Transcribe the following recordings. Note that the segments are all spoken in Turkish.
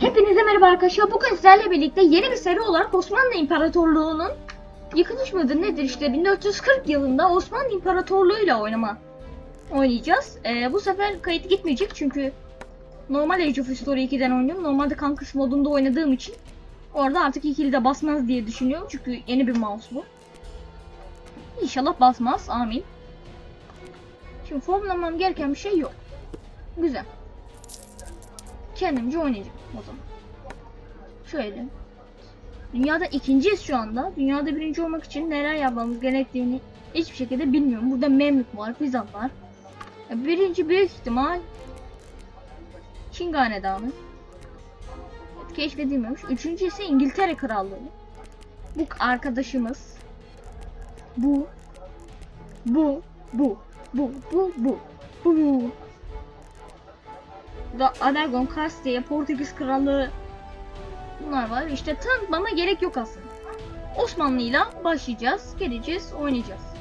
Hepinize merhaba arkadaşlar. Bugün sizlerle birlikte yeni bir seri olarak Osmanlı İmparatorluğu'nun yıkılış mıdır nedir işte 1440 yılında Osmanlı İmparatorluğu ile oynama oynayacağız. Ee, bu sefer kayıt gitmeyecek çünkü normal Age of History 2'den oynuyorum. Normalde Kankers modunda oynadığım için orada artık ikili de basmaz diye düşünüyorum. Çünkü yeni bir mouse bu. İnşallah basmaz. Amin. Şimdi formlamam gereken bir şey yok. Güzel. Kendimce oynayacağım o zaman. Şöyle. Dünyada ikinciyiz şu anda. Dünyada birinci olmak için neler yapmamız gerektiğini hiçbir şekilde bilmiyorum. Burada Memlük var, Bizans var. Ya Birinci büyük ihtimal Çin Hanedanı. Evet, keşfedilmemiş. Üçüncü ise İngiltere Krallığı. Bu arkadaşımız. Bu. Bu. Bu. Bu. Bu. Bu. Bu. Da Aragon, Castilla, Portekiz Krallığı bunlar var. İşte tanıtmama gerek yok aslında. Osmanlı'yla başlayacağız, geleceğiz, oynayacağız.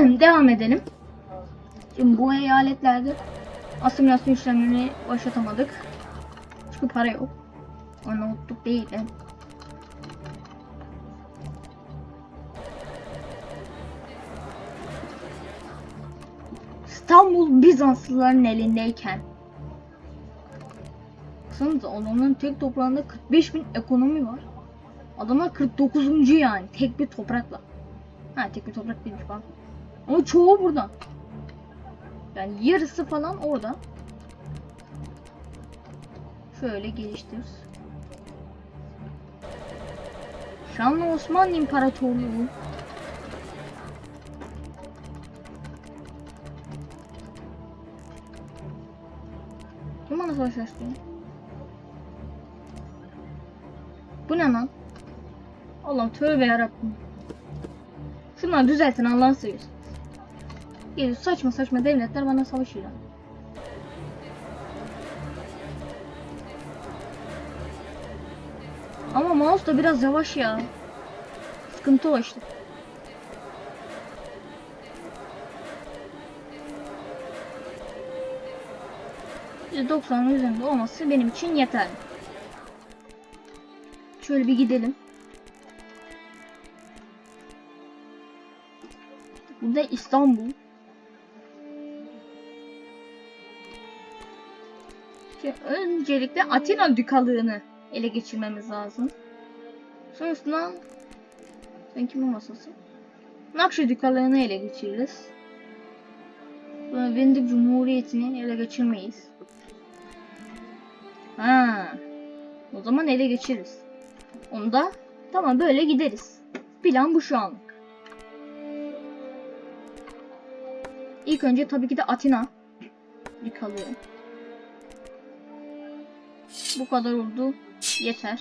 Devam edelim. Şimdi bu eyaletlerde asimilasyon işlemlerini başlatamadık. Çünkü para yok. Arnavutluk değil de. İstanbul Bizanslıların elindeyken Baksanıza adamların tek toprağında 45 bin ekonomi var. Adamlar 49. yani tek bir toprakla. Ha tek bir toprak değilmiş pardon. Ama çoğu burada. Yani yarısı falan orada. Şöyle geliştir. Şanlı Osmanlı İmparatorluğu. Kim bana savaş açtı? Bu ne lan? Allah'ım tövbe yarabbim. Şunları düzeltin Allah'ını seviyorsun. Geliyor saçma saçma devletler bana savaşıyor. Ama mouse da biraz yavaş ya. Sıkıntı o işte. %90'ın üzerinde olması benim için yeterli. Şöyle bir gidelim. Bu İstanbul. Şimdi öncelikle Atina Dükalığını ele geçirmemiz lazım. Sonrasında sen kimin masası? Nakşi Dükalığını ele geçiririz. Sonra Venedik Cumhuriyeti'ni ele geçirmeyiz. Ha. O zaman ele geçiririz. Onu da tamam böyle gideriz. Plan bu şu anlık. İlk önce tabii ki de Atina yıkalıyor. Bu kadar oldu. Yeter.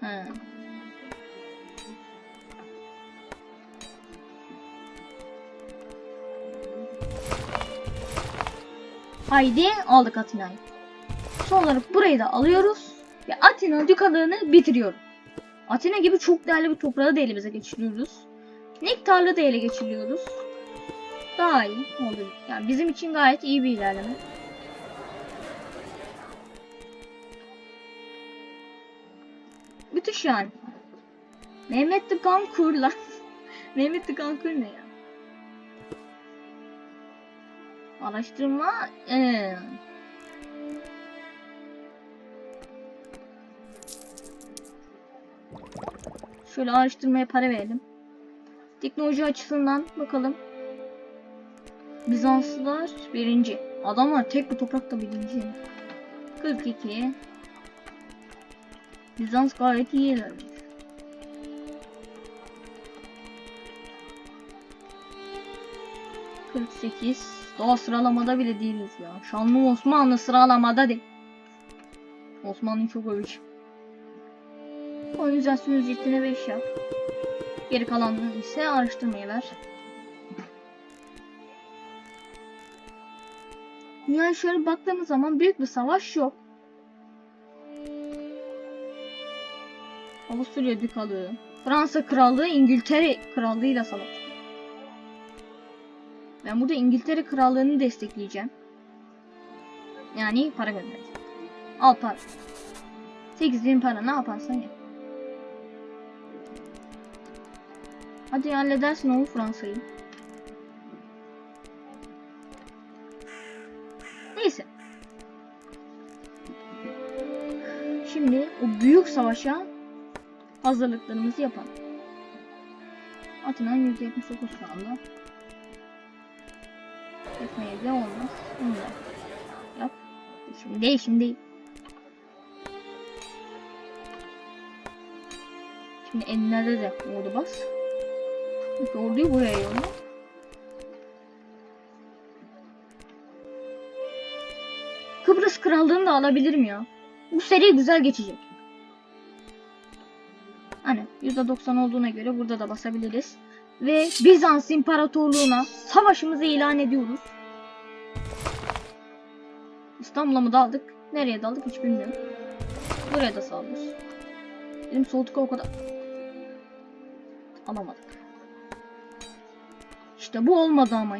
He. Haydi aldık Atina'yı. Son olarak burayı da alıyoruz. Ve Atina dükalığını bitiriyorum. Atina gibi çok değerli bir toprağı da elimize geçiriyoruz. Nektarlı da ele geçiriyoruz. Daha iyi oldu. Yani bizim için gayet iyi bir ilerleme. Müthiş yani. Mehmet de Gankur lan. Mehmet de Gankur ne ya? Araştırma. Ee. Şöyle araştırmaya para verelim. Teknoloji açısından bakalım. Bizanslılar birinci. Adamlar tek bir toprakta birinci. 42. Bizans gayet iyi ilerliyor. ...48... Daha sıralamada bile değiliz ya. Şanlı Osmanlı sıralamada değil. Osmanlı çok övüş. Organizasyon ücretine 5 yap. Geri kalanını ise araştırmaya ver. Yani şöyle baktığımız zaman büyük bir savaş yok. Avusturya Dükalığı, Fransa Krallığı, İngiltere Krallığı'yla savaştı. Ben burada İngiltere Krallığı'nı destekleyeceğim. Yani para göndereceğim. Al para. 8000 para ne yaparsan yap. Hadi halledersin oğlum Fransa'yı. Büyük savaşa hazırlıklarımızı yapalım. Atina 179 şu anda. Etmeye de olmaz. Onu da yap. Şimdi değil şimdi değil. Şimdi enlerde de ordu bas. Peki orduyu buraya yolla. Kıbrıs Krallığını da alabilirim ya. Bu seri güzel geçecek. Hani %90 olduğuna göre burada da basabiliriz. Ve Bizans İmparatorluğu'na savaşımızı ilan ediyoruz. İstanbul'a mı daldık? Nereye daldık hiç bilmiyorum. Buraya da saldırıyoruz. Benim soğutuk o kadar. Alamadık. İşte bu olmadı ama.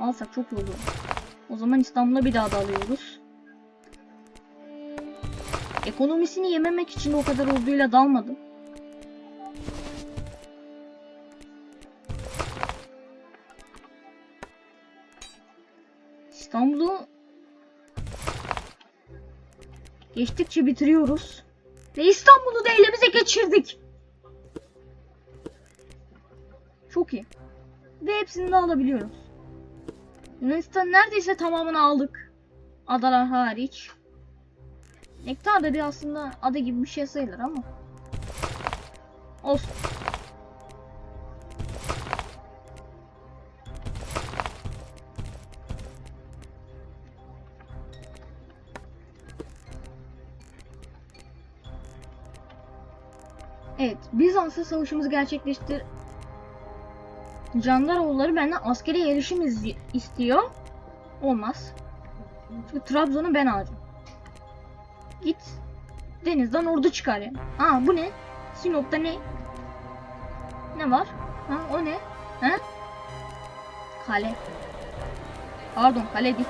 Alsak çok iyi olur. O zaman İstanbul'a bir daha da. Ekonomisini yememek için o kadar orduyla dalmadım. İstanbul'u geçtikçe bitiriyoruz. Ve İstanbul'u da elimize geçirdik. Çok iyi. Ve hepsini de alabiliyoruz. Yunanistan neredeyse tamamını aldık. Adalar hariç. Nektar da bir aslında ada gibi bir şey sayılır ama. Olsun. Evet, Bizans'la savaşımızı gerçekleştir. Candaroğulları benden askeri erişim istiyor. Olmaz. Çünkü Trabzon'u ben alacağım. Git. Denizden ordu çıkar ya. Aa bu ne? Sinop'ta ne? Ne var? Ha o ne? Ha? Kale. Pardon kale değil.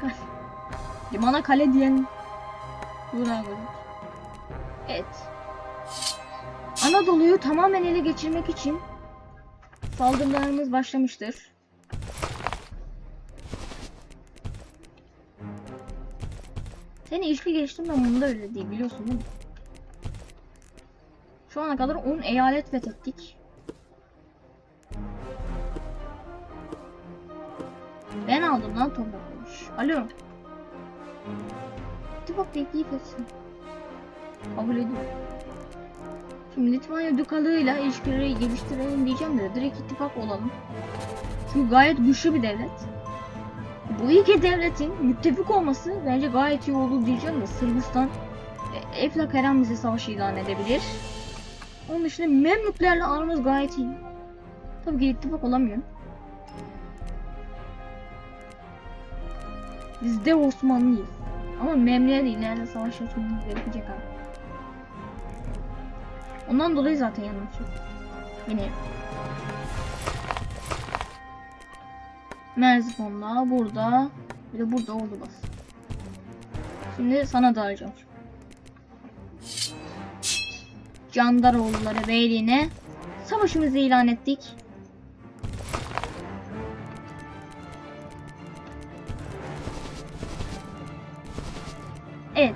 Kale. Limana kale diyen. Bravo. Evet. Anadolu'yu tamamen ele geçirmek için saldırılarımız başlamıştır. Seni ilişki geçtim ben bunda öyle değil biliyorsun değil mi? Şu ana kadar 10 eyalet fethettik. Ben aldım lan toprakmış. Alo. İttifak teklif etsin. Kabul ediyorum. Şimdi Litvanya Dükalığı'yla ilişkileri geliştirelim diyeceğim de direkt ittifak olalım. Çünkü gayet güçlü bir devlet. Bu iki devletin müttefik olması bence gayet iyi oldu diyeceğim de Sırbistan e, Eflak her an bize savaş ilan edebilir. Onun dışında Memlüklerle aramız gayet iyi. Tabii ki ittifak olamıyorum. Biz de Osmanlıyız. Ama Memlü'ye de ileride savaş açmamız gerekecek abi. Ondan dolayı zaten yanlış yok. Yine. Merzifon'da, burada. Bir de burada oldu bas. Şimdi sana dağılacağım. Candaroğulları Beyliği'ne savaşımızı ilan ettik. Evet.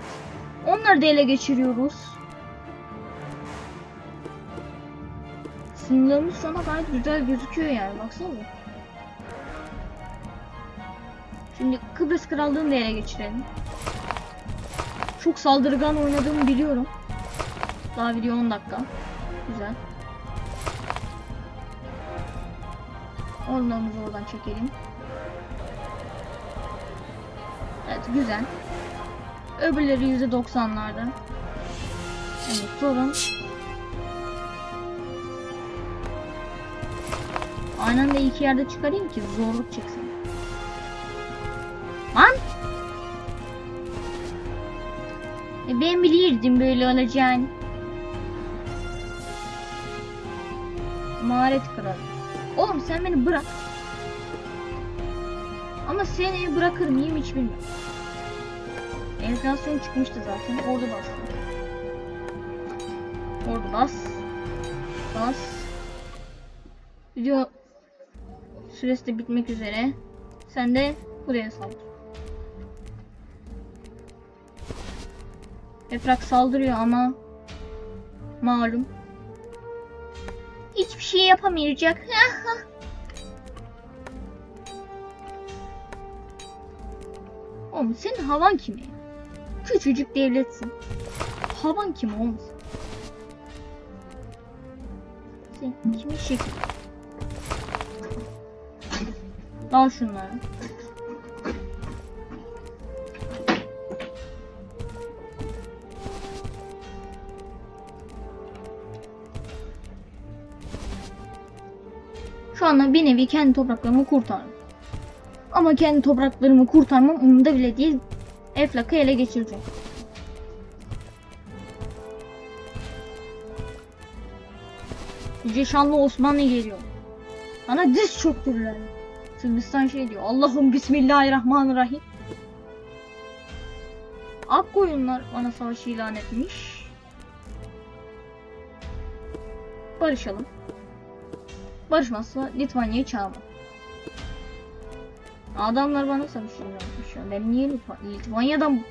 Onları da ele geçiriyoruz. Sınırlarımız sana gayet güzel gözüküyor yani baksana. Şimdi Kıbrıs Krallığı'nı da ele geçirelim. Çok saldırgan oynadığımı biliyorum. Daha video 10 dakika. Güzel. Ormanımızı oradan çekelim. Evet güzel. Öbürleri %90'larda. Evet sorun. Aynı anda iki yerde çıkarayım ki zorluk çeksin. Ben bilirdim böyle olacağını. Maharet kralı. Oğlum sen beni bırak. Ama seni bırakır mıyım hiç bilmiyorum. Enflasyon çıkmıştı zaten. Orada bastım. Orada bas. Bas. Video süresi de bitmek üzere. Sen de buraya saldır. Yaprak saldırıyor ama malum hiçbir şey yapamayacak. Oğlum senin havan kimi? Küçücük devletsin. Havan kim oğlum? Sen kimin şekli? Al şunları. Anda bir nevi kendi topraklarımı kurtardım. Ama kendi topraklarımı kurtarmam umurumda bile değil. Eflak'ı ele geçireceğim. Yüce Şanlı Osmanlı geliyor. Bana diz çöktürürler. Sırbistan şey diyor. Allah'ım Bismillahirrahmanirrahim. Akkoyunlar bana savaşı ilan etmiş. Barışalım. Barışmazsa Litvanya'yı çağırma. Adamlar bana savaş ilan etmiş ya. Ben niye Litva- Litvanya'dan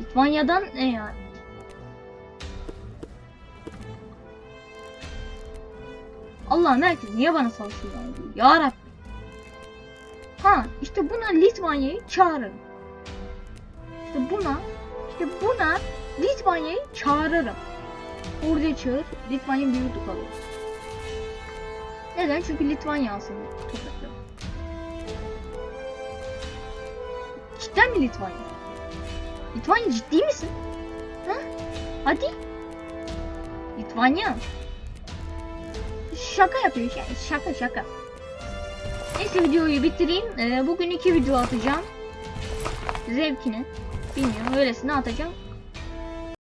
Litvanya'dan ne yani? Allah'ım herkes niye bana savaş ilan ediyor? Ya Rabbi. Ha işte buna Litvanya'yı çağırırım. İşte buna işte buna Litvanya'yı çağırırım. Orada çağır Litvanya bir yurdu kalır. Neden? Çünkü Litvanya aslında toprakları. Cidden mi Litvanya? Litvanya ciddi misin? Ha? Hadi. Litvanya. Şaka yapıyor. Şaka şaka. Neyse videoyu bitireyim. Ee, bugün iki video atacağım. Zevkine. Bilmiyorum öylesine atacağım.